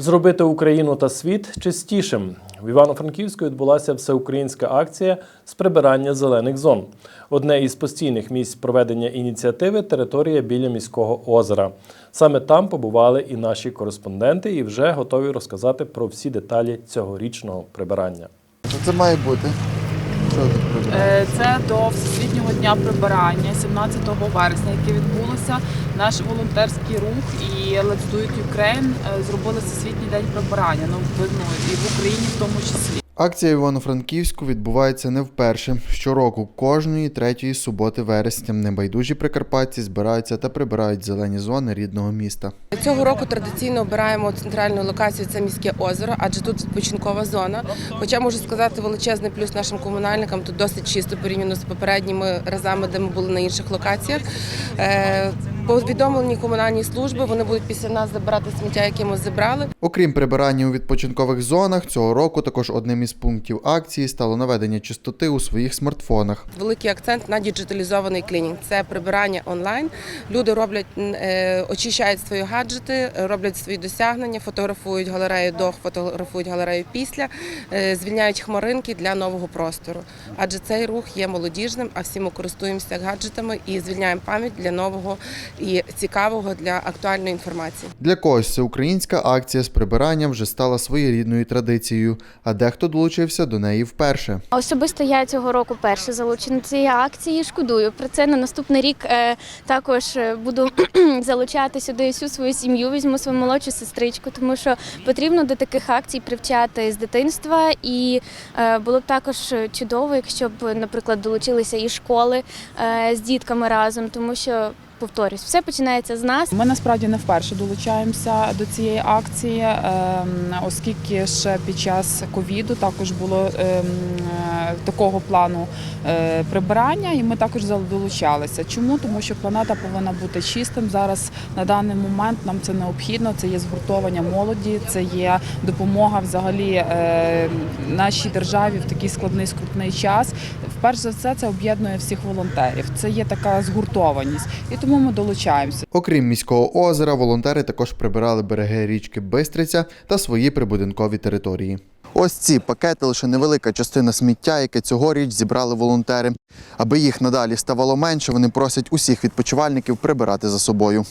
Зробити Україну та світ чистішим. В Івано-Франківську відбулася всеукраїнська акція з прибирання зелених зон. Одне із постійних місць проведення ініціативи територія біля міського озера. Саме там побували і наші кореспонденти, і вже готові розказати про всі деталі цьогорічного прибирання. Це має бути? Це до Всесвітнього дня прибирання 17 вересня, яке відбулося. Наш волонтерський рух і Let's Do It Ukraine е, зробили Всесвітній день прибирання. Ну, і в Україні в тому числі. Акція Івано-Франківську відбувається не вперше. Щороку, кожної третьої суботи вересня, небайдужі прикарпатці збираються та прибирають зелені зони рідного міста. Цього року традиційно обираємо центральну локацію це міське озеро, адже тут відпочинкова зона. Хоча можу сказати, величезний плюс нашим комунальникам тут досить чисто порівняно з попередніми разами, де ми були на інших локаціях. Повідомлені комунальні служби вони будуть після нас забирати сміття, яке ми зібрали. Окрім прибирання у відпочинкових зонах, цього року також одним із пунктів акції стало наведення чистоти у своїх смартфонах. Великий акцент на діджиталізований клінінг. Це прибирання онлайн. Люди роблять е, очищають свої гаджети, роблять свої досягнення, фотографують галерею до, фотографують галерею після, е, звільняють хмаринки для нового простору. Адже цей рух є молодіжним, а всі ми користуємося гаджетами і звільняємо пам'ять для нового і цікавого для актуальної інформації. Для когось це українська акція з прибиранням вже стала своєрідною традицією, а дехто долучився до неї вперше. Особисто я цього року перше залучена до цієї акції. Шкодую про це. На наступний рік е, також е, буду залучати сюди всю свою сім'ю. Візьму свою молодшу сестричку, тому що потрібно до таких акцій привчати з дитинства. І е, було б також чудово, якщо б, наприклад, долучилися і школи з дітками разом, тому що. Повторюсь, все починається з нас. Ми насправді не вперше долучаємося до цієї акції, ем, оскільки ще під час ковіду також було ем, е, такого плану е, прибирання, і ми також долучалися. Чому? Тому що планета повинна бути чистим. Зараз на даний момент нам це необхідно. Це є згуртовання молоді, це є допомога взагалі е, нашій державі в такий складний скрутний час. Вперше за все це об'єднує всіх волонтерів. Це є така згуртованість, і тому ми долучаємося. Окрім міського озера, волонтери також прибирали береги річки Бистриця та свої прибудинкові території. Ось ці пакети лише невелика частина сміття, яке цьогоріч зібрали волонтери. Аби їх надалі ставало менше, вони просять усіх відпочивальників прибирати за собою.